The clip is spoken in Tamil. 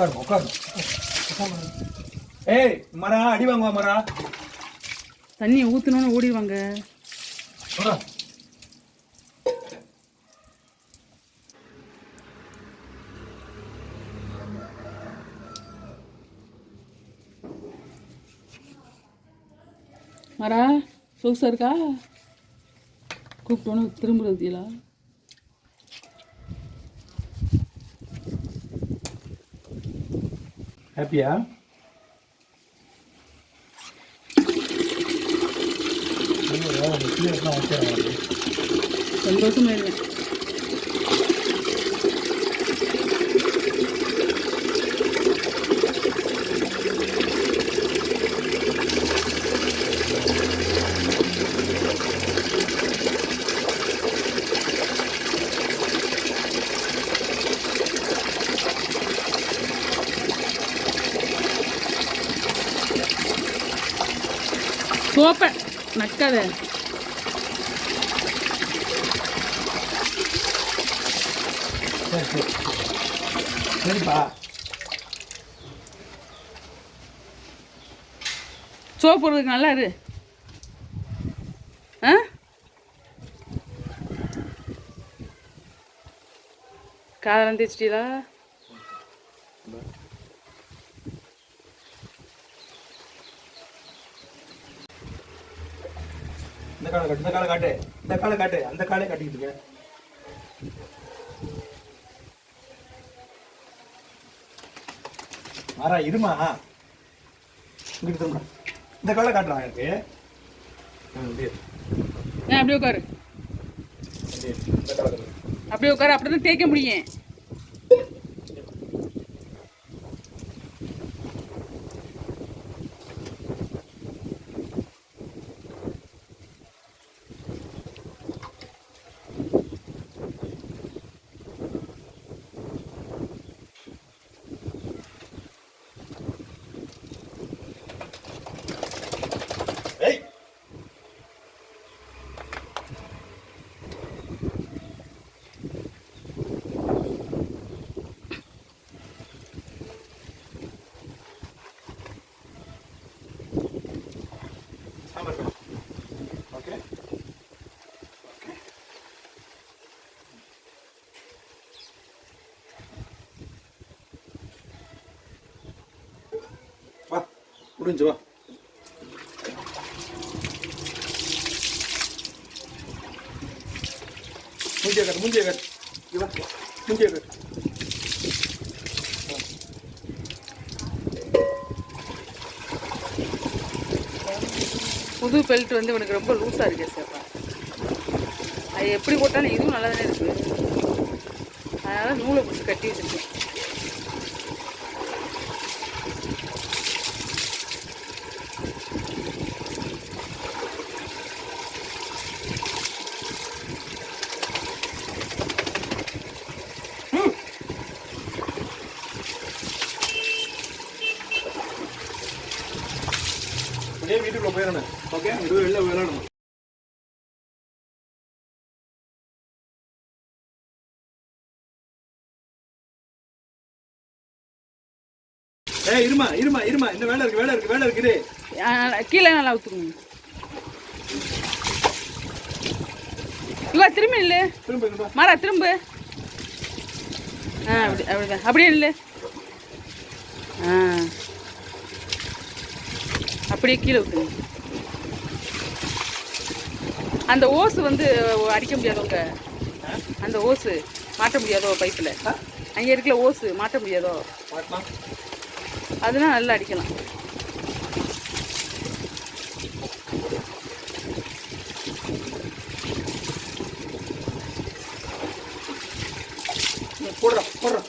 உட்காருமா உட்காருமா. ஏய் மரா அடி வாங்குவா மரா. தண்ணியை ஊற்றணுன்னு ஓடிடுவாங்க. மரா. சொகுசா இருக்கா? கூப்பிட்டோன்னு திரும்புறதுல హ్యాపీయా అందుకోసం వెళ్ళినా சோப்பை நக்காத. சரி சரி சரிப்பா. சோப்பு போடுறதுக்கு நல்லா இரு. ஆ? காதெல்லாம் தேய்ச்சிட்டீங்களா இந்த காலை காட்டு இந்த காலை காட்டு இந்த காலை காட்டு அந்த காலை காட்டிக்கிட்டு இருக்க. மாறா இருமா? இங்கிட்டு திரும்ப இந்த காலை காட்டுறான் எனக்கு. அப்படியே உட்காரு. அப்படியே உட்காரு அப்படி தான் தேய்க்க முடியும். கொஞ்சம் வா. முந்திய கட்டு முந்திய கட்டு. இவன் முந்திய கட்டு. புது பெல்ட் வந்து இவனுக்கு ரொம்ப லூஸாக இருக்கு சார் அது எப்படி போட்டாலும் இதுவும் நல்லா தானே இருக்குது அதனால் நூலை பிடிச்சி கட்டி வச்சுருக்கேன். அப்படியே வீட்டுக்குள்ள போயிடணும் ஓகே இருபது வெளில விளையாடணும் ஏய் இருமா இருமா இருமா இந்த வேலை இருக்கு வேலை இருக்கு வேலை இருக்குது கீழே நல்லா ஊற்றுக்கணும் இவா திரும்பி இல்லை திரும்ப. மாறா திரும்ப ஆ அப்படி அப்படிதான் அப்படியே இல்லை ஆ அப்படியே கீழே விட்டுருங்க. அந்த ஓசு வந்து அடிக்க முடியாதோங்க அந்த ஓசு மாட்ட முடியாதோ பைப்பில்? அங்கே இருக்கிற ஓசு மாட்ட முடியாதோ? அதெல்லாம் நல்லா அடிக்கலாம். போடுறோம் போடுறோம்